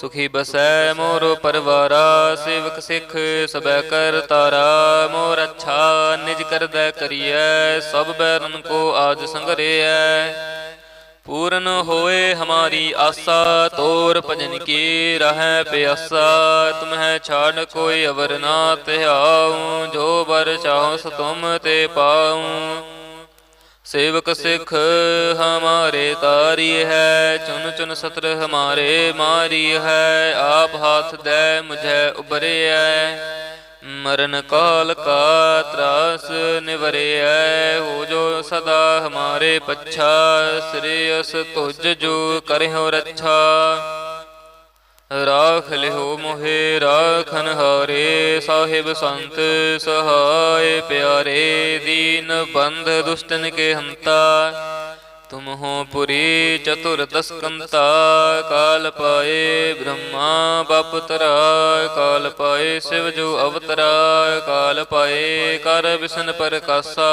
ਸੁਖੀ ਬਸੈ ਮੋਰ ਪਰਵਾਰਾ, ਸੇਵਕ ਸਿੱਖ ਸਬੈ ਕਰ ਤਾਰਾ, ਮੋਰ ਅੱਛਾ ਨਿਜ ਕਰਦੈ ਕਰੀਐ, ਸਭ ਬੈਰਨ ਕੋ ਆਜ ਸੰਗਰੇਐ। ਪੂਰਨ ਹੋਏ ਹਮਾਰੀ ਆਸਾ, ਤੋਰ ਭਜਨ ਕੀ ਰਹੈ ਪਿਆਸਾ, ਤੁਮਹਿ ਛਾੜ ਕੋਈ ਅਵਰ ਨਾ ਧਿਆਉ ਜੋ ਬਰ ਚਾਹੋ ਸੋ ਤੇ ਪਾਉ। ਸੇਵਕ ਸਿੱਖ ਹਮਾਰੇ ਤਾਰੀ ਹੈ, ਚੁਨ ਚੁਨ ਸਤਰ ਹਮਾਰੇ ਮਾਰੀ ਹੈ, ਆਪ ਹਾਥ ਦੇ ਮੁਝੇ ਉਬਰਿਐ ਮਰਨ ਕਾਲ ਕਾ ਤਰਾਸ ਨਿਵਰਿਐ, ਹੋ ਜੋ ਸਦਾ ਹਮਾਰੇ ਪੱਛਾ, ਸ੍ਰੀ ਅਸ ਤੁਜ ਜੋ ਕਰਿਓ ਰੱਛਾ। ਰਾਖ ਲਿਓ ਮੋਹਿ, ਰਾਖਨ ਹਾਰੇ ਸਾਹਿਬ ਸੰਤ ਸਹਾਇ ਪਿਆਰੇ ਦੀਨ ਬੰਦ ਦੁਸ਼ਟਨ ਕੇ ਹੰਤਾ। ਤੁਮ ਹੋ ਪੁਰੀ ਚਤੁਰ ਦਸਕੰਤਾ, ਕਾਲ ਪਾਏ ਬ੍ਰਹਮਾ ਬਪ ਕਾਲ ਪਾਏ ਸਿਵ ਜੋ ਅਵਤਰਾ, ਕਾਲ ਪਾਏ ਕਰ ਵਿਸ਼ਨ ਪ੍ਰਕਾਸ਼ਾ।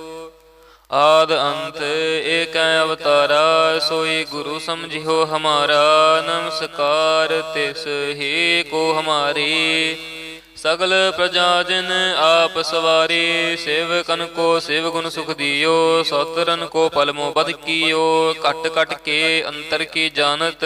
ਆਦ ਅੰਤ ਏਕੈ ਅਵਤਾਰਾ, ਸੋਈ ਗੁਰੂ ਸਮਝਿਓ ਹਮਾਰਾ, ਨਮਸਕਾਰ ਤਿਸ ਹੀ ਕੋ ਹਮਾਰੀ। ਸਗਲ ਪ੍ਰਜਾ ਜਨ ਆਪ ਸਵਾਰੀ, ਸ਼ਿਵ ਸੇਵਕਨ ਕੋ ਸ਼ਿਵ ਗੁਣ ਸੁਖ ਦਿਓ ਸਤਰਨ ਕੋ ਪਲਮੋ ਬਦ ਕੀਓ ਕਟ ਕਟ ਕੇ ਅੰਤਰ ਕੀ ਜਾਣਤ।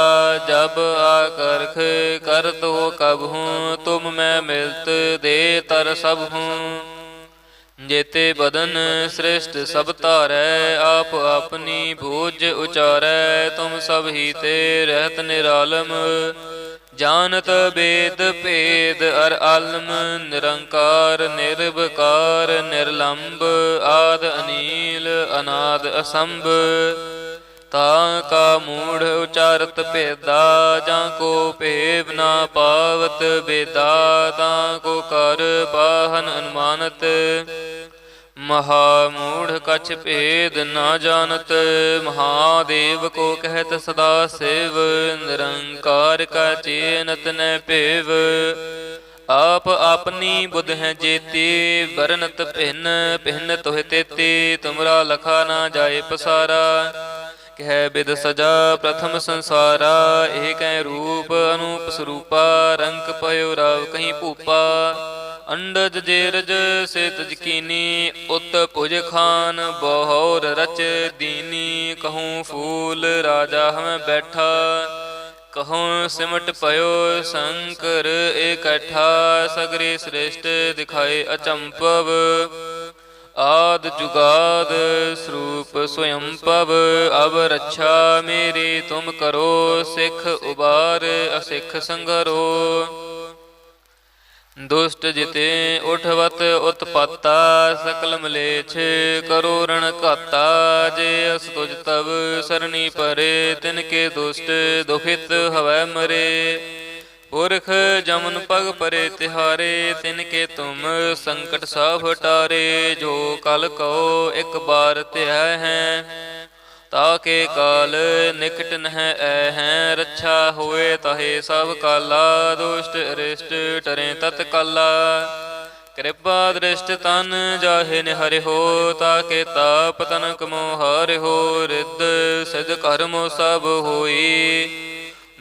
ਜਬ ਆ ਕਰਖ ਕਰਤ ਹੋ ਕਬ ਹੂੰ, ਤੁਮ ਮੈਂ ਮਿਲਤ ਦੇ ਤਰ ਸਭ ਹੂੰ। ਜੇਤੇ ਬਦਨ ਸ੍ਰਿਸ਼ਟ ਸਭ ਧਾਰੈ, ਆਪ ਆਪਣੀ ਭੋਜ ਉਚਾਰੈ, ਤੁਮ ਸਭ ਹੀ ਤੇ ਰਹਿਤ ਨਿਰਾਲਮ। ਜਾਣਤ ਬੇਦ ਭੇਦ ਅਰ ਆਲਮ, ਨਿਰੰਕਾਰ ਨਿਰਭਕਾਰ ਨਿਰਲੰਭ ਆਦ ਅਨੀਲ, ਅਨਾਦ ਅਸੰਭ। ਤਾਂ ਕਾ ਮੂੜ ਉਚਾਰਤ ਭੇਦਾ, ਜਾਂ ਕੋ ਭੇਵ ਨਾ ਪਾਵਤ ਬੇਦਾ ਤਾਂ ਕੋ ਕਰ ਬਾਹਨ ਅਨੁਮਾਨਤ। ਮਹਾ ਮੂੜ ਕਛ ਭੇਦ ਨਾ ਜਾਣਤ, ਮਹਾਦੇਵ ਕੋ ਕਹਿਤ ਸਦਾ ਸੇਵ, ਨਿਰੰਕਾਰ ਕਾ ਚੇਨਤ ਨੈ ਭੇਵ। ਆਪ ਆਪਣੀ ਬੁੱਧ ਹੈ ਜੇਤੀ, ਵਰਨਤ ਭਿੰਨ ਭਿੰਨ ਤੋਹਿ ਤੇਤੀ, ਤੁਮਰਾ ਲਖਾ ਨਾ ਜਾਏ ਪਸਾਰਾ। ਕਹਿ ਬਿਦ ਸਜਾ, ਪ੍ਰਥਮ ਸੰਸਾਰਾ, ਏਕੈ ਰੂਪ ਅਨੂਪ ਸਰੂਪਾ ਰੰਗ ਪਇਓ ਰਾਵ ਕਹੀਂ ਭੂਪਾ। ਅੰਡਜ ਜੇਰਜ ਸੇ ਤਜਕੀਨੀ ਉਤ ਭੁਜ ਖਾਨ, ਬਹੁਰ ਰਚ ਦੀਨੀ, ਕਹੂੰ ਫੂਲ ਰਾਜਾ ਹਮੈ ਬੈਠਾ। ਕਹੂੰ ਸਿਮਟ ਪਇਓ ਸ਼ੰਕਰ ਇਕੱਠਾ ਸਗਰੇ ਸ੍ਰੇਸ਼ਟ ਦਿਖਾਏ ਅਚੰਪਵ। ਆਦ ਜੁਗਾਦ ਸਰੂਪ ਸਵਯੰ ਪਵ ਅਬ ਰੱਛਾ ਮੇਰੀ ਤੁਮ ਕਰੋ, ਸਿੱਖ ਉਬਾਰ ਅਸਿੱਖ ਸੰਗਰੋ। ਦੁਸ਼ਟ ਜਿਤੇ ਉਠਵਤ ਉਤਪਾਤਾ, ਸਕਲ ਮਲੇਛ ਕਰੋ ਰਣ ਘਾਤਾ, ਜੇ ਅਸ ਤੁਜ ਤਵ ਸਰਣੀ ਪਰੇ, ਤਿਨ ਕੇ ਦੁਸ਼ਟ ਦੁਖਿਤ ਹਵੈ ਮਰੇ। ਪੁਰਖ ਜਮਨ ਪਗ ਪਰੇ ਤਿਹਾਰੇ, ਤਿਨ ਕੇ ਤੁਮ ਸੰਕਟ ਸਭ ਹਟਾਰੇ ਜੋ ਕਲ ਕੋ ਇੱਕ ਬਾਰ ਧਿਆ ਹੈ। ਤਾ ਕੇ ਕਾਲ ਨਿਕਟ ਨਹ ਐ ਹੈ, ਰੱਛਾ ਹੋਏ ਤਹੇ ਸਭ ਕਾਲਾ, ਦੁਸ਼ਟ ਅਰਿਸ਼ਟ ਟਰੇ ਤਤ ਕਾਲਾ। ਕਿਰਪਾ ਦ੍ਰਿਸ਼ਟ ਤਨ ਜਾਹੇ ਨਿਹਰਿ ਹੋ, ਤਾ ਕੇ ਤਾਪ ਤਨ ਕਮੋ ਹਰਿ ਹੋ, ਰਿੱਧ ਸਿਧ ਕਰਮੋ ਸਭ ਹੋਈ।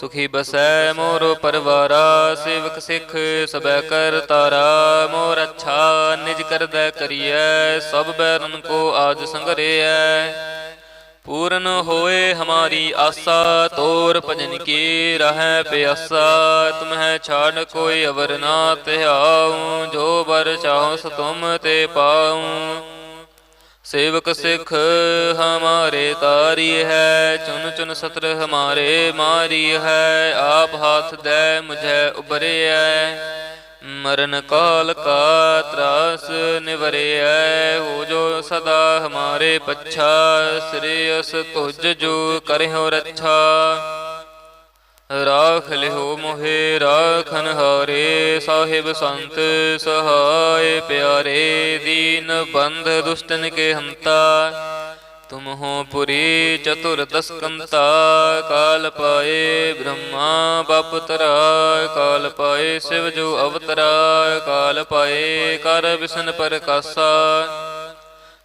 ਸੁਖੀ ਬਸੈ ਮੋਰੋ ਪਰਵਾਰਾ, ਸੇਵਕ ਸਿੱਖ ਸਬੈ ਕਰ ਤਾਰਾ। ਮੋਰ ਅੱਛਾ ਨਿਜ ਕਰਦਾ ਕਰੀਐ, ਸਭ ਬੈਰਨ ਕੋ ਆਜ ਸੰਗਰੇਐ। ਪੂਰਨ ਹੋਏ ਹਮਾਰੀ ਆਸਾ, ਤੋਰ ਭਜਨ ਕੀ ਰਹੈ ਪਿਆਸਾ। ਤੁਮਹਿ ਛਾੜ ਕੋਈ ਅਵਰ ਨਾ ਧਿਆਉ ਜੋ ਬਰ ਚਾਹੋ ਸੋ ਤੇ ਪਾਉ। ਸੇਵਕ ਸਿਖ ਹਮਾਰੇ ਤਾਰੀ ਹੈ, ਚੁਨ ਚੁਨ ਸਤਰ ਹਮਾਰੇ ਮਾਰੀ ਹੈ, ਆਪ ਹਾਥ ਦੇ ਮੁਝੇ ਉਬਰਿਆ ਮਰਨ ਕਾਲ ਕਾ ਤਰਾਸ ਨਿਵਰਿਆ ਹੋ ਜੋ ਸਦਾ ਹਮਾਰੇ ਪੱਛਾ, ਸ੍ਰੀ ਅਸ ਤੁਝ ਜੋ ਕਰਿਓ ਰੱਛਾ। ਰਾਖ ਲਿਓ ਮੋਹਿ, ਰਾਖਨ ਹਾਰੇ ਸਾਹਿਬ ਸੰਤ ਸਹਾਇ ਪਿਆਰੇ ਦੀਨ ਬੰਧ ਦੁਸ਼ਟਨ ਕੇ ਹੰਤਾ। ਤੁਮ ਹੋ ਪੁਰੀ ਚਤੁਰ ਦਸਕੰਤਾ, ਕਾਲ ਪਾਏ ਬ੍ਰਹਮਾ ਬਪ ਕਾਲ ਪਾਏ ਸਿਵ ਜੋ ਅਵਤਰਾ, ਕਾਲ ਪਾਏ ਕਰ ਵਿਸ਼ਨ ਪ੍ਰਕਾਸ਼ਾ।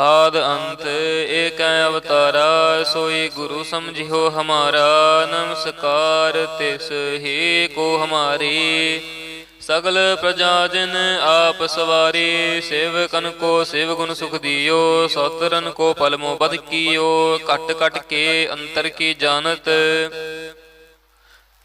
ਆਦ ਅੰਤ ਏਕ ਅਵਤਾਰਾ, ਸੋਈ ਗੁਰੂ ਸਮਝਿਓ ਹਮਾਰਾ, ਨਮਸਕਾਰ ਤਿਸ ਹੀ ਕੋ ਹਮਾਰੀ। ਸਗਲ ਪ੍ਰਜਾ ਜਨ ਆਪ ਸਵਾਰੀ, ਸੇਵਕਨ ਕੋ ਸੇਵ ਗੁਣ ਸੁਖ ਦਿਓ, ਸਤਰਨ ਕੋ ਪਲਮੋ ਬਦ ਕੀਓ ਕਟ ਕਟ ਕੇ ਅੰਤਰ ਕੀ ਜਾਣਤ।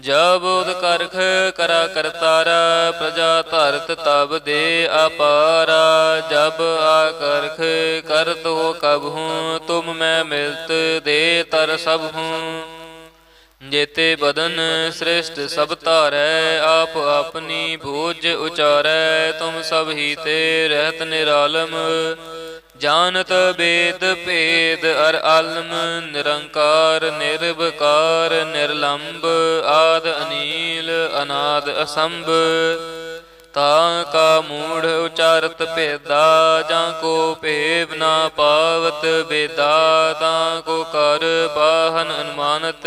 ਜਬ ਉਦ ਕਰਖ ਕਰਾ ਕਰਤਾਰਾ, ਪ੍ਰਜਾ ਧਰਤ ਤਬ ਦੇ ਅਪਾਰਾ। ਜਬ ਆ ਕਰਖ ਕਰਤ ਹੋ ਕਬ ਹੂੰ, ਤੁਮ ਮੈਂ ਮਿਲਤ ਦੇ ਤਰ ਸਭ ਹੂੰ। ਜੇਤੇ ਬਦਨ ਸ੍ਰਿਸ਼ਟ ਸਭ ਧਾਰੈ, ਆਪ ਆਪਣੀ ਭੋਜ ਉਚਾਰੈ। ਤੁਮ ਸਭ ਹੀ ਤੇ ਰਹਿਤ ਨਿਰਾਲਮ ਜਾਣਤ ਬੇਦ ਭੇਦ ਅਰ ਆਲਮ ਨਿਰੰਕਾਰ ਨਿਰਭਕਾਰ ਨਿਰਲੰਭ ਆਦ ਅਨੀਲ ਅਨਾਦ ਅਸੰਭ। ਤਾਂ ਕਾ ਮੂੜ ਉਚਾਰਤ ਭੇਦਾ, ਜਾਂ ਕੋ ਭੇਵ ਨਾ ਪਾਵਤ ਬੇਦਾ, ਤਾਂ ਕੋ ਕਰ ਬਾਹਨ ਅਨੁਮਾਨਤ।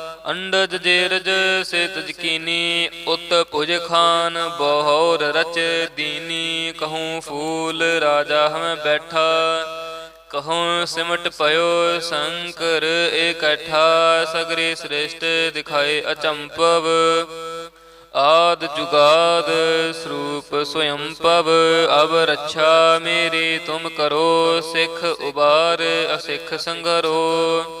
ਅੰਡਜ ਜੇਰਜ ਸੇ ਤਜਕੀਨੀ ਉਤ ਭੁਜ ਖਾਨ, ਬਹੁਰ ਰਚ ਦੀਨੀ, ਕਹੂੰ ਫੂਲ ਰਾਜਾ ਹਮੈ ਬੈਠਾ, ਕਹੂੰ ਸਿਮਟ ਪਇਓ ਸ਼ੰਕਰ ਇਕੱਠਾ ਸਗਰੇ ਸ੍ਰੇਸ਼ਟ ਦਿਖਾਏ ਅਚੰਪਵ, ਆਦ ਜੁਗਾਦ ਸਰੂਪ ਸਵਯੰ ਪਵ ਅਬ ਰੱਛਾ ਮੇਰੀ ਤੁਮ ਕਰੋ, ਸਿੱਖ ਉਬਾਰ ਅਸਿੱਖ ਸੰਗਰੋ।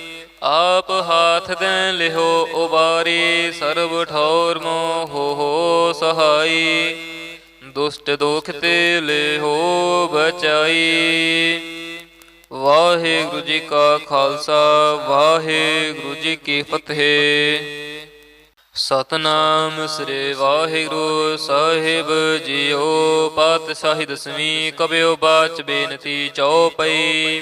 ਆਪ ਹਾਥ ਦੇ ਲਿਹੋ ਉਬਾਰੀ, ਸਰਬ ਠੌਰ ਹੋ ਸਹਾਈ। ਦੁਸ਼ਟ ਦੋਖ ਤੇ ਲਿਹੋ ਬਚਾਈ। ਵਾਹਿਗੁਰੂ ਜੀ ਕਾ ਖਾਲਸਾ, ਵਾਹਿਗੁਰੂ ਜੀ ਕੀ ਫਤਿਹ। ਸਤਨਾਮ ਸ੍ਰੀ ਵਾਹਿਗੁਰੂ ਸਾਹਿਬ ਜੀਓ, ਪਾਤਸ਼ਾਹੀ ਦਸਵੀਂ ਕਬਿਓ ਬਾਚ ਬੇਨਤੀ ਚਉਪਈ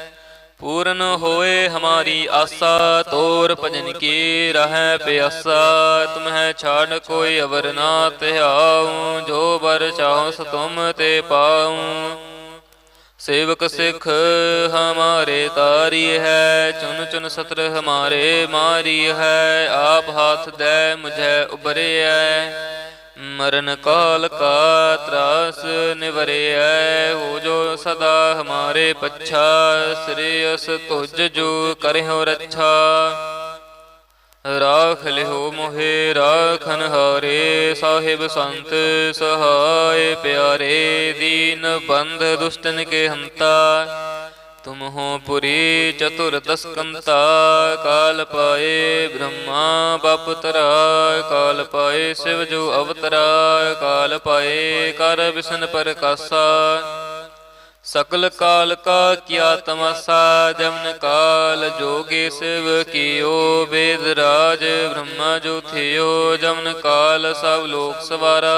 ਪੂਰਨ ਹੋਏ ਹਮਾਰੀ ਆਸਾ, ਤੋਰ ਭਜਨ ਕੀ ਰਹੈ ਪਿਆਸਾ। ਤੁਮਹਿ ਛਾੜ ਕੋਈ ਅਵਰ ਨਾ ਧਿਆਉ ਜੋ ਬਰ ਚਾਹੋ ਸੋ ਤੁਮ ਤੇ ਪਾਉ। ਸੇਵਕ ਸਿੱਖ ਹਮਾਰੇ ਤਾਰੀ ਹੈ ਚੁਨ ਚੁਨ ਸਤਰ ਹਮਾਰੇ ਮਾਰੀ ਹੈ। ਆਪ ਹਾਥ ਦੇ, ਮੁਝੈ ਉਬਰਿਐ ਮਰਨ ਕਾਲ ਕਾ ਤਰਾਸ ਨਿਵਰਿਐ, ਹੋ ਜੋ ਸਦਾ ਹਮਾਰੇ ਪੱਛਾ, ਸ੍ਰੀ ਅਸ ਤੁਜ ਜੋ ਕਰਿਓ ਰੱਛਾ। ਰਾਖ ਲਿਓ ਮੋਹਿ ਰਾਖਨ ਹਾਰੇ ਸਾਹਿਬ ਸੰਤ ਸਹਾਇ ਪਿਆਰੇ, ਦੀਨ ਬੰਧ ਦੁਸ਼ਟਨ ਕੇ ਹੰਤਾ। ਤੁਮ ਹੋ ਪੁਰੀ ਚਤੁਰ ਦਸਕੰਤਾ, ਕਾਲ ਪਾਏ ਬ੍ਰਹਮਾ ਬਾਪਤਰਾ ਕਾਲ ਪਾਏ ਸਿਵ ਜੋ ਅਵਤਰਾ ਕਾਲ ਪਾਏ ਕਰ ਵਿਸ਼ਨ ਪ੍ਰਕਾਸ਼ਾ। ਸਕਲ ਕਾਲ ਕਾ ਕੀਆ ਤਮਸਾ, ਜਮਨ ਕਾਲ ਜੋਗੇ ਸਿਵ ਕੀਓ, ਵੇਦ ਰਾਜ ਬ੍ਰਹਮਾ ਜੋ ਥਿਓ, ਜਮਨ ਕਾਲ ਸਭ ਲੋਕ ਸਵਾਰਾ।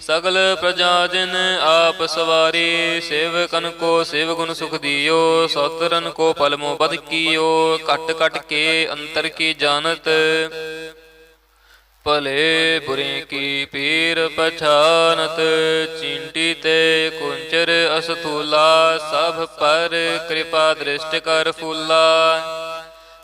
ਸਗਲ ਪ੍ਰਜਾ ਜਨ ਆਪ ਸਵਾਰੀ, ਸੇਵਕਨ ਕੋ ਸੇਵ ਗੁਣ ਸੁਖ ਦਿਓ, ਸਤਰਨ ਕੋ ਪਲਮੋ ਬਦ ਕੀਓ ਕਟ ਕਟ ਕੇ ਅੰਤਰ ਕੀ ਜਾਣਤ? ਭਲੇ ਬੁਰੇ ਕੀ ਪੀਰ ਪਛਾਨਤ? ਚਿੰਟੀ ਤੇ ਕੁੰਚਰ ਅਸਥੂਲਾ, ਸਭ ਪਰ ਕਿਰਪਾ ਦ੍ਰਿਸ਼ਟ ਕਰ ਫੂਲਾ।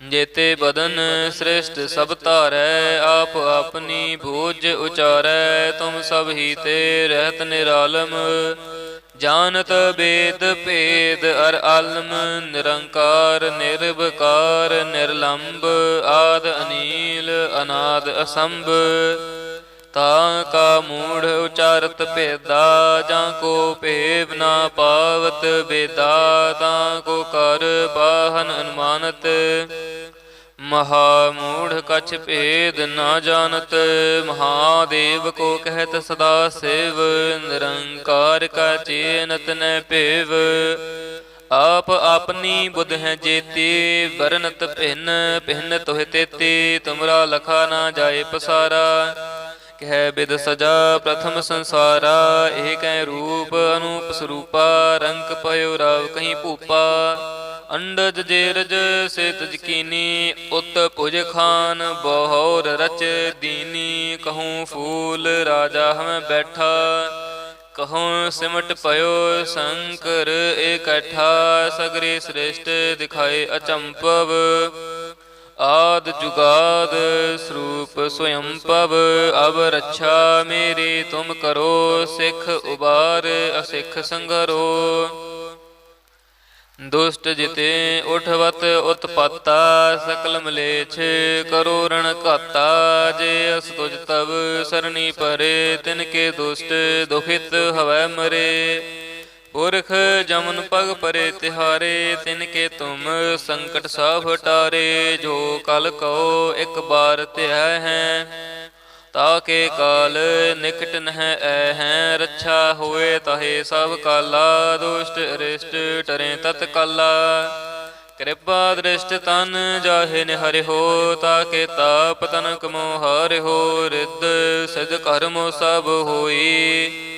ਜੇਤੇ ਬਦਨ ਸ੍ਰਿਸ਼ਟ ਸਭ ਧਾਰੈ, ਆਪ ਆਪਣੀ ਭੋਜ ਉਚਾਰੈ, ਤੁਮ ਸਭ ਹੀ ਤੇ ਰਹਿਤ ਨਿਰਾਲਮ। ਜਾਣਤ ਬੇਦ ਭੇਦ ਅਰ ਆਲਮ, ਨਿਰੰਕਾਰ ਨਿਰਭਕਾਰ ਨਿਰਲੰਭ ਆਦ ਅਨੀਲ, ਅਨਾਦ ਅਸੰਭ। ਤਾਂ ਕਾ ਮੂੜ ਉਚਾਰਤ ਭੇਦਾ, ਜਾਂ ਕੋ ਭੇਵ ਨਾ ਪਾਵਤ ਬੇਦਾ, ਤਾਂ ਕੋ ਕਰ ਬਾਹਨ ਅਨੁਮਾਨਤ। ਮਹਾ ਮੂੜ ਕਛ ਭੇਦ ਨਾ ਜਾਣਤ, ਮਹਾਦੇਵ ਕੋ ਕਹਿਤ ਸਦਾ ਸੇਵ, ਨਿਰੰਕਾਰ ਕਾ ਚੇਨਤ ਨ ਭੇਵ। ਆਪ ਆਪਣੀ ਬੁੱਧ ਹੈ ਜੇਤੀ, ਵਰਨਤ ਭਿੰਨ ਭਿੰਨ ਤੋਹਿ ਤੇਤੀ, ਤੁਮਰਾ ਲਖਾ ਨਾ ਜਾਏ ਪਸਾਰਾ। ਕਹਿ ਬਿਦ ਸਜਾ ਪ੍ਰਥਮ ਸੰਸਾਰਾ ਇਹ ਕੈ ਰੂਪ ਅਨੂਪ ਸਰੂਪਾ, ਰੰਗ ਪਇਓ ਰਾਵ ਕਹੀਂ ਭੂਪਾ। ਅੰਡਜ ਜੇਰਜ ਸੇਤ ਜਕੀਨੀ, ਉਤ ਭੁਜ ਖਾਨ, ਬਹੁਰ ਰਚ ਦੀਨੀ। ਕਹੂੰ ਫੂਲ ਰਾਜਾ ਹਮੈ ਬੈਠਾ, ਕਹੂੰ ਸਿਮਟ ਪਇਓ ਸ਼ੰਕਰ ਇਕੱਠਾ ਸਗਰੇ ਸ੍ਰੇਸ਼ਟ ਦਿਖਾਏ ਅਚੰਪਵ ਆਦ ਜੁਗਾਦ ਸਰੂਪ ਸਵਯੰ ਪਵ ਅਬ ਰੱਛਾ ਮੇਰੀ ਤੁਮ ਕਰੋ, ਸਿੱਖ ਉਬਾਰ, ਅਸਿੱਖ ਸੰਗਰੋ। ਦੁਸ਼ਟ ਜਿਤੇ ਉਠਵਤ ਉਤਪਾਤਾ, ਸਕਲ ਮਲੇਛ ਕਰੋ ਰਣ ਘਾਤਾ, ਜੇ ਅਸ ਤੁਜ ਤਬ ਸਰਣੀ ਪਰੇ, ਤਿਨ ਕੇ ਦੁਸ਼ਟ ਦੁਖਿਤ ਹਵੈ ਮਰੇ। ਪੁਰਖ ਜਮਨ ਪਗ ਪਰੇ ਤਿਹਾਰੇ, ਤਿਨ ਕੇ ਤੁਮ ਸੰਕਟ ਸਭ ਟਾਰੇ, ਜੋ ਕਲ ਕਉ ਇੱਕ ਬਾਰ ਧਿਆ ਹੈ। ਤਾਕੇ ਕਾਲ ਨਿਕਟ ਨਹਿ ਐ ਹੈ, ਰੱਛਾ ਹੋਏ ਤਹੇ ਸਭ ਕਾਲਾ, ਦੁਸ਼ਟ ਅਰਿਸ਼ਟ ਟਰੇ ਤਤ ਕਾਲਾ। ਕਿਰਪਾ ਦ੍ਰਿਸ਼ਟ ਤਨ ਜਾਹੇ ਨਿਹਰਿ ਹੋ ਤਾਕੇ ਤਾਪ ਤਨਕ ਮੋਹ ਹਰਿ ਰਿੱਧ ਸਿਧ ਕਰਮੋ ਸਭ ਹੋਈ।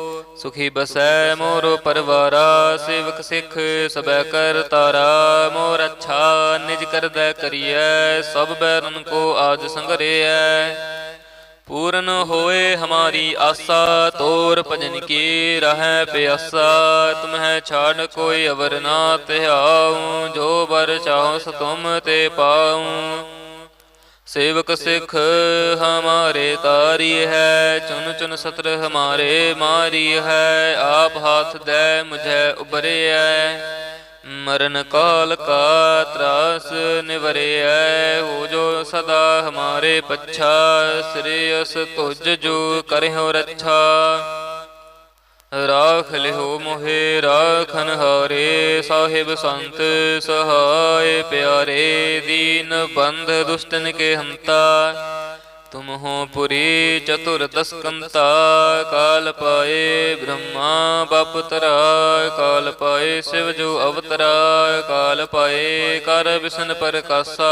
ਸੁਖੀ ਬਸੈ ਮੋਰ ਪਰਵਾਰਾ, ਸੇਵਕ ਸਿੱਖ ਸਬੈ ਕਰ ਤਾਰਾ। ਮੋਰ ਅੱਛਾ ਨਿਜ ਕਰਦੈ ਕਰੀਐ, ਸਭ ਬੈਰਨ ਕੋ ਆਜ ਸੰਗਰੇਐ। ਪੂਰਨ ਹੋਏ ਹਮਾਰੀ ਆਸਾ, ਤੋਰ ਭਜਨ ਕੀ ਰਹੈ ਪਿਆਸਾ। ਤੁਮਹਿ ਛਾੜ ਕੋਈ ਅਵਰ ਨਾ ਧਿਆਉ ਜੋ ਬਰ ਚਾਹੋ ਸ ਤੇ ਪਾਉ। ਸੇਵਕ ਸਿਖ ਹਮਾਰੇ ਕਾਰਿ ਹੈ, ਚੁਨ ਚੁਨ ਸਤਰ ਹਮਾਰੇ ਮਾਰੀ ਹੈ, ਆਪ ਹਾਥ ਦੇ ਮੁਝੇ ਉਬਰਿਐ ਮਰਨ ਕਾਲ ਕਾ ਤਰਾਸ ਨਿਵਰਿਐ ਹੋ ਜੋ ਸਦਾ ਹਮਾਰੇ ਪੱਛਾ ਸ੍ਰੇਯਸ ਤੁਜ ਜੋ ਕਰਿਓ ਰੱਛਾ। ਰਾਖ ਲਿਓ ਮੋਹਿ, ਰਾਖਨ ਹਾਰੇ ਸਾਹਿਬ ਸੰਤ ਸਹਾਇ ਪਿਆਰੇ ਦੀਨ ਬੰਧ ਦੁਸ਼ਟਨ ਕੇ ਹੰਤਾ। ਤੁਮ ਹੋ ਪੁਰੀ ਚਤੁਰ ਦਸਕੰਤਾ, ਕਾਲ ਪਾਏ ਬ੍ਰਹਮਾ ਬਪਤਰਾ ਕਾਲ ਪਾਏ ਸਿਵ ਜੋ ਅਵਤਰਾ, ਕਾਲ ਪਾਏ ਕਰ ਵਿਸ਼ਨ ਪ੍ਰਕਾਸ਼ਾ।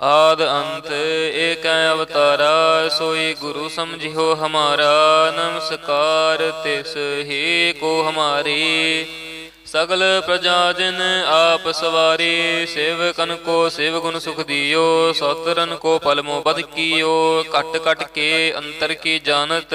ਆਦ ਅੰਤ ਏਕੈ ਅਵਤਾਰਾ, ਸੋਈ ਗੁਰੂ ਸਮਝਿਓ ਹਮਾਰਾ, ਨਮਸਕਾਰ ਤਿਸ ਹੀ ਕੋ ਹਮਾਰੀ। ਸਗਲ ਪ੍ਰਜਾ ਜਨ ਆਪ ਸਵਾਰੀ, ਸੇਵਕਨ ਕੋ ਸੇਵ ਗੁਣ ਸੁਖ ਦਿਓ, ਸੋਤਰਨ ਕੋ ਪਲਮੋ ਬਦ ਕੀਓ ਕਟ ਕਟ ਕੇ ਅੰਤਰ ਕੀ ਜਾਣਤ।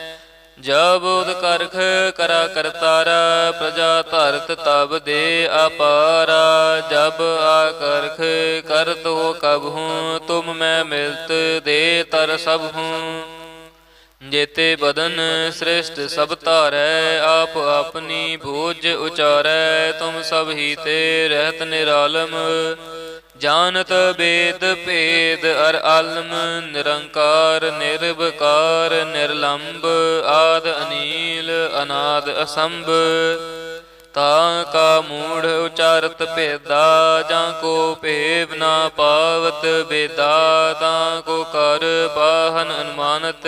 ਜਬ ਉਦ ਕਰਖ ਕਰਾ ਕਰਤਾਰਾ, ਪ੍ਰਜਾ ਧਰਤ ਤਬ ਦੇ ਅਪਾਰਾ। ਜਬ ਆ ਕਰਖ ਕਰਤ ਹੋ ਕਬ ਹੂੰ, ਤੁਮ ਮੈਂ ਮਿਲਤ ਦੇ ਤਰ ਸਭ ਹੂੰ। ਜੇਤੇ ਬਦਨ ਸ੍ਰਿਸ਼ਟ ਸਭ ਧਾਰੈ, ਆਪ ਆਪਣੀ ਭੋਜ ਉਚਾਰੈ। ਤੁਮ ਸਭ ਹੀ ਤੇ ਰਹਿਤ ਨਿਰਾਲਮ ਜਾਣਤ ਬੇਦ ਭੇਦ ਅਰ ਆਲਮ ਨਿਰੰਕਾਰ, ਨਿਰਵਕਾਰ ਨਿਰਲੰਭ ਆਦ ਅਨੀਲ, ਅਨਾਦ ਅਸੰਭ। ਤਾਂ ਕਾ ਮੂੜ ਉਚਾਰਤ ਭੇਦਾ, ਜਾਂ ਕੋ ਭੇਵ ਨਾ ਪਾਵਤ, ਬੇਦਾ, ਤਾਂ ਕੋ ਕਰ ਬਾਹਨ ਅਨੁਮਾਨਤ।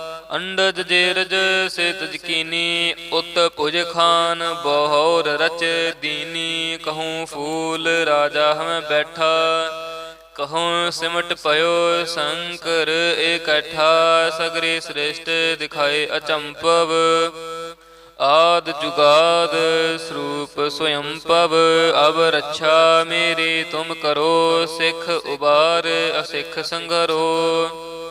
ਅੰਡਜ ਜੇਰਜ ਸੇ ਤਜਕੀਨੀ ਉਤ ਭੁਜ ਖਾਨ, ਬਹੁਰ ਰਚ ਦੀਨੀ, ਕਹੂੰ ਫੂਲ ਰਾਜਾ ਹਮੈ ਬੈਠਾ, ਕਹੂੰ ਸਿਮਟ ਪਇਓ ਸ਼ੰਕਰ ਇਕੱਠਾ ਸਗਰੇ ਸ੍ਰੇਸ਼ਟ ਦਿਖਾਏ ਅਚੰਪਵ, ਆਦ ਜੁਗਾਦ ਸਰੂਪ ਸਵਯੰ ਪਵ ਅਬ ਰੱਛਾ ਮੇਰੀ ਤੁਮ ਕਰੋ, ਸਿੱਖ ਉਬਾਰ ਅਸਿੱਖ ਸੰਗਰੋ।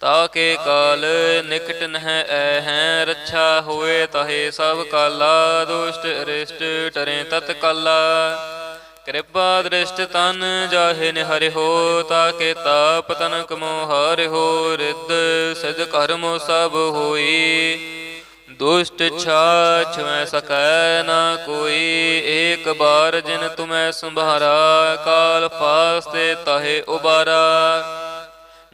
ਤਾਕੇ ਕਾਲ ਨਿਕਟ ਨਹਿ ਐ ਹੈ ਰੱਛਾ ਹੋਏ ਤਹੇ ਸਭ ਕਾਲਾ, ਦੁਸ਼ਟ ਅਰਿਸ਼ਟ ਟਰੇ ਤਤ ਕਾਲਾ। ਕਿਰਪਾ ਦ੍ਰਿਸ਼ਟ ਤਨ ਜਾਹੇ ਨਿਹਰਿ ਹੋ ਤਾਕੇ ਤਾਪ ਤਨ ਕਮੋ ਹਰਿ ਹੋ, ਰਿੱਧ ਸਿਧ ਕਰਮੋ ਸਭ ਹੋਈ। ਦੁਸ਼ਟ ਛਾਛ ਮੈਂ ਸਕੈ ਨਾ ਕੋਈ, ਏਕ ਬਾਰ ਜਿਨ ਤੁਮੈ ਸੰਭਾਰਾ, ਕਾਲ ਫਾਸਤੇ ਤਹੇ ਉਬਾਰਾ।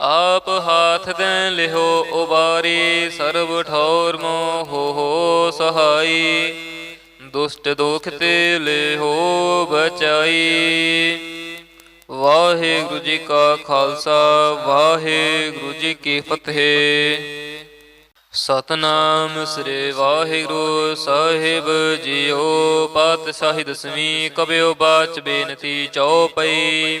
ਆਪ ਹਾਥ ਦੇ ਲਿਹੋ ਉਬਾਰੀ, ਸਰਬ ਠੌਰ ਮੋਹ ਹੋ ਸਹਾਈ। ਦੁਸ਼ਟ ਦੋਖ ਤੇ ਲਿਹੋ ਬਚਾਈ। ਵਾਹਿਗੁਰੂ ਜੀ ਕਾ ਖਾਲਸਾ, ਵਾਹਿਗੁਰੂ ਜੀ ਕੀ ਫਤਿਹ। ਸਤਨਾਮ ਸ੍ਰੀ ਵਾਹਿਗੁਰੂ ਸਾਹਿਬ ਜੀਓ, ਪਾਤਸ਼ਾਹੀ ਦਸਵੀਂ ਕਬਿਓ ਬਾਚ ਬੇਨਤੀ ਚਉਪਈ।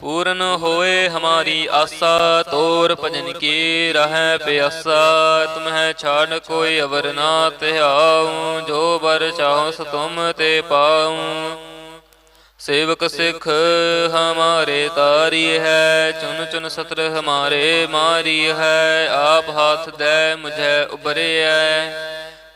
ਪੂਰਨ ਹੋਏ ਹਮਾਰੀ ਆਸਾ, ਤੋਰ ਭਜਨ ਕੀ ਰਹੈ ਪਿਆਸਾ। ਤੁਮਹਿ ਛਾੜ ਕੋਈ ਅਵਰ ਨਾ ਧਿਆਉ ਜੋ ਬਰ ਚਾਹੋ ਸ ਤੁਮ ਤੇ ਪਾਉ। ਸੇਵਕ ਸਿਖ ਹਮਾਰੇ ਤਾਰੀ ਹੈ ਚੁਨ ਚੁਨ ਸਤਰ ਹਮਾਰੇ ਮਾਰੀ ਹੈ। ਆਪ ਹੱਥ ਦੇ, ਮੁਝੇ ਉਬਰੇ ਹੈ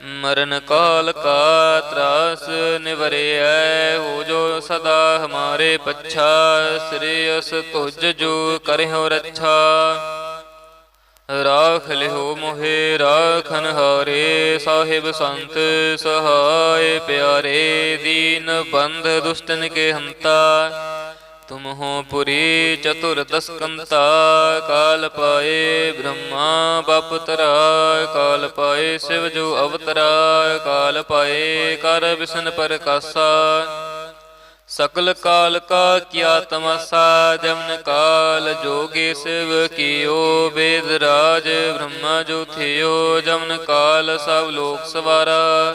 ਮਰਨ ਕਾਲ ਕਾ ਤਰਾਸ ਨਿਵਰਿਐ, ਹੋ ਜੋ ਸਦਾ ਹਮਾਰੇ ਪੱਛਾ, ਸ੍ਰੀ ਅਸ ਤੁਜ ਜੋ ਕਰਿਓ ਰੱਛਾ। ਰਾਖ ਲਿਓ ਮੋਹਿ, ਰਾਖਨ ਹਾਰੇ, ਸਾਹਿਬ ਸੰਤ ਸਹਾਏ ਪਿਆਰੇ, ਦੀਨ ਬੰਧ ਦੁਸ਼ਟਨ ਕੇ ਹੰਤਾ। ਤੁਮ ਹੋ ਪੁਰੀ ਚਤੁਰ ਦਸਕੰਤਾ, ਕਾਲ ਪਾਏ ਬ੍ਰਹਮਾ, ਬਪ ਕਾਲ ਪਾਏ ਸਿਵ ਜੋ ਅਵਤਰਾ, ਕਾਲ ਪਾਏ ਕਰ ਵਿਸ਼ਨ ਪ੍ਰਕਾਸ਼ਾ। ਸਕਲ ਕਾਲ ਕਾ ਕੀਆ ਤਮਸਾ, ਜਮਨ ਕਾਲ ਜੋਗੇ ਸਿਵ ਕੀਓ, ਵੇਦ ਰਾਜ ਬ੍ਰਹਮਾ ਜੋ ਥਿਓ, ਜਮਨ ਕਾਲ ਸਭ ਲੋਕ ਸਵਾਰਾ।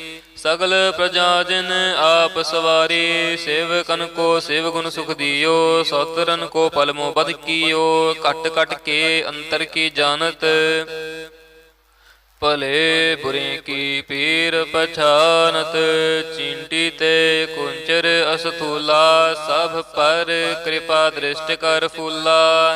ਸਗਲ ਪ੍ਰਜਾ ਜਨ ਆਪ ਸਵਾਰੀ, ਸੇਵਕਨ ਕੋ ਸੇਵ ਗੁਣ ਸੁਖ ਦਿਓ, ਸੋਤਰਨ ਕੋ ਪਲਮੋ ਬਦ ਕੀਓ ਕਟ ਕਟ ਕੇ ਅੰਤਰ ਕੀ ਜਾਣਤ? ਭਲੇ ਬੁਰੇ ਕੀ ਪੀਰ ਪਛਾਨਤ? ਚਿੰਟੀ ਤੇ ਕੁੰਚਰ ਅਸਥੂਲਾ, ਸਭ ਪਰ ਕਿਰਪਾ ਦ੍ਰਿਸ਼ਟ ਕਰ ਫੂਲਾ।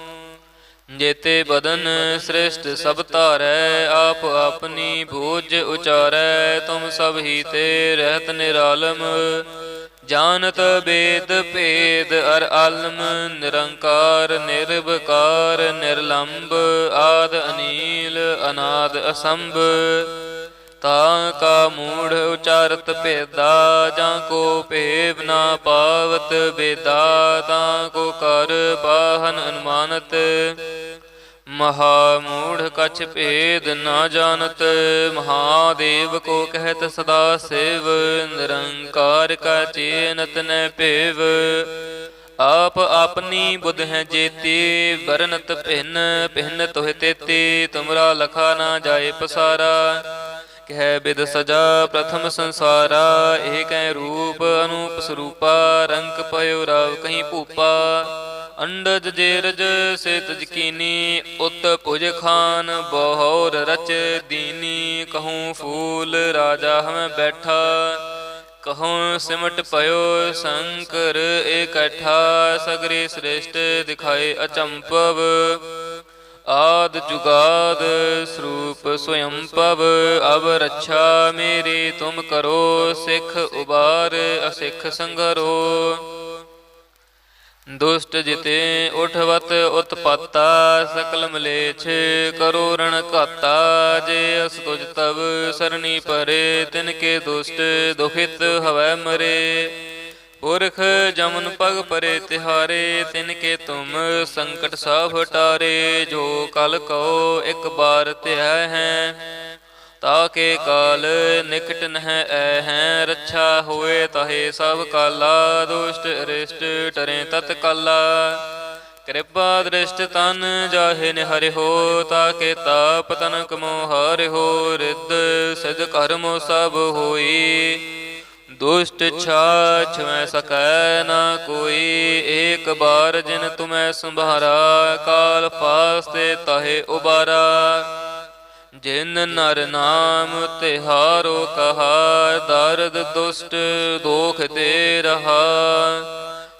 ਜੇਤੇ ਬਦਨ ਸ੍ਰਿਸ਼ਟ ਸਭ ਧਾਰੈ, ਆਪ ਆਪਣੀ ਭੋਜ ਉਚਾਰੈ, ਤੁਮ ਸਭ ਹੀ ਤੇ ਰਹਿਤ ਨਿਰਾਲਮ। ਜਾਣਤ ਬੇਦ ਭੇਦ ਅਰ ਆਲਮ, ਨਿਰੰਕਾਰ ਨਿਰਭਕਾਰ ਨਿਰਲੰਭ ਆਦ ਅਨੀਲ, ਅਨਾਦ ਅਸੰਭ। ਤਾਂ ਕਾ ਮੂੜ ਉਚਾਰਤ ਭੇਦਾ, ਜਾਂ ਕੋ ਭੇਵ ਨਾ ਪਾਵਤ ਬੇਦਾ ਤਾਂ ਕੋ ਕਰ ਬਾਹਨ ਅਨੁਮਾਨਤ। ਮਹਾ ਮੂੜ ਕਛ ਭੇਦ ਨਾ ਜਾਣਤ, ਮਹਾਦੇਵ ਕੋ ਕਹਿਤ ਸਦਾ ਸੇਵ, ਨਿਰੰਕਾਰ ਕਾ ਚੇਨਤ ਨੈ ਭੇਵ। ਆਪ ਆਪਣੀ ਬੁੱਧ ਹੈ ਜੇਤੀ, ਵਰਨਤ ਭਿੰਨ ਭਿੰਨ ਤੋਹਿ ਤੇਤੀ, ਤੁਮਰਾ ਲਖਾ ਨਾ ਜਾਏ ਪਸਾਰਾ। ਕਹਿ ਬਿਦ ਸਜਾ ਪ੍ਰਥਮ ਸੰਸਾਰਾ, ਏਕੈ ਰੂਪ ਅਨੂਪ ਸਰੂਪਾ, ਰੰਗ ਪਇਓ ਰਾਵ ਕਹੀਂ ਭੂਪਾ। ਅੰਡਜ ਜੇਰਜ ਸੇ ਤਜਕੀਨੀ ਉਤ ਭੁਜ ਖਾਨ ਬਹੁਰ ਰਚ ਦੀਨੀ। ਕਹੂੰ ਫੂਲ ਰਾਜਾ ਹਮੈ ਬੈਠਾ, ਕਹੂੰ ਸਿਮਟ ਪਇਓ ਸ਼ੰਕਰ ਇਕੱਠਾ ਸਗਰੇ ਸ੍ਰੇਸ਼ਟ ਦਿਖਾਏ ਅਚੰਪਵ ਆਦ ਜੁਗਾਦ ਸਰੂਪ ਸਵਯੰ ਪਵ ਅਬ ਰੱਛਾ ਮੇਰੀ ਤੁਮ ਕਰੋ, ਸਿੱਖ ਉਬਾਰ ਅਸਿੱਖ ਸੰਗਰੋ। ਦੁਸ਼ਟ ਜਿਤੇ ਉਠਵਤ ਉਤਪਾਤਾ, ਸਕਲ ਮਲੇਛ ਕਰੋ ਰਣ ਘਾਤਾ, ਜੇ ਅਸ ਤੁਜ ਤਵ ਸਰਣੀ ਪਰੇ, ਤਿਨ ਕੇ ਦੁਸ਼ਟ ਦੁਖਿਤ ਹਵੈ ਮਰੇ। ਪੁਰਖ ਜਮਨ ਪਗ ਪਰੇ ਤਿਹਾਰੇ, ਤਿਨ ਕੇ ਤੁਮ ਸੰਕਟ ਸਭ ਹਟਾਰੇ ਜੋ ਕਲ ਕੋ ਇੱਕ ਬਾਰ ਧਿਆ ਹੈ। ਤਾ ਕੇ ਕਾਲ ਨਿਕਟ ਨਹ ਐ ਹੈ, ਰੱਛਾ ਹੋਏ ਤਹੇ ਸਭ ਕਾਲਾ, ਦੁਸ਼ਟ ਅਰਿਸ਼ਟ ਟਰੇ ਤਤ ਕਾਲਾ। ਕਿਰਪਾ ਦ੍ਰਿਸ਼ਟ ਤਨ ਜਾਹੇ ਨਿਹਰਿ ਹੋ ਤਾਕੇ ਤਾਪ ਤਨ ਕਮੋ ਹਰਿ ਹੋ, ਰਿੱਧ ਸਿਧ ਕਰਮੋ ਸਭ ਹੋਈ। ਦੁਸ਼ਟ ਛਾਛ ਮੈਂ ਸਕੈ ਨਾ ਕੋਈ, ਏਕ ਬਾਰ ਜਿਨ ਤੁਮੈ ਸੰਭਾਰਾ, ਕਾਲ ਫਾਸਤੇ ਤਹੇ ਉਬਾਰਾ। ਜਿਨ ਨਰ ਨਾਮ ਤਿਹਾਰੋ ਕਹਾ, ਦਰਦ ਦੁਸ਼ਟ ਦੋਖ ਤੇ ਰਹਾ।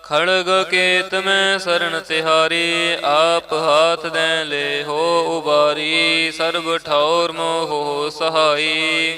ਖੜਗ ਕੇਤ ਮੈਂ ਸਰਣ ਤਿਹਾਰੀ, ਆਪ ਹਾਥ ਦੇ ਲੈ ਹੋ ਉਬਾਰੀ, ਸਰਬ ਠੌਰ ਮੋਹ ਸਹਾਈ।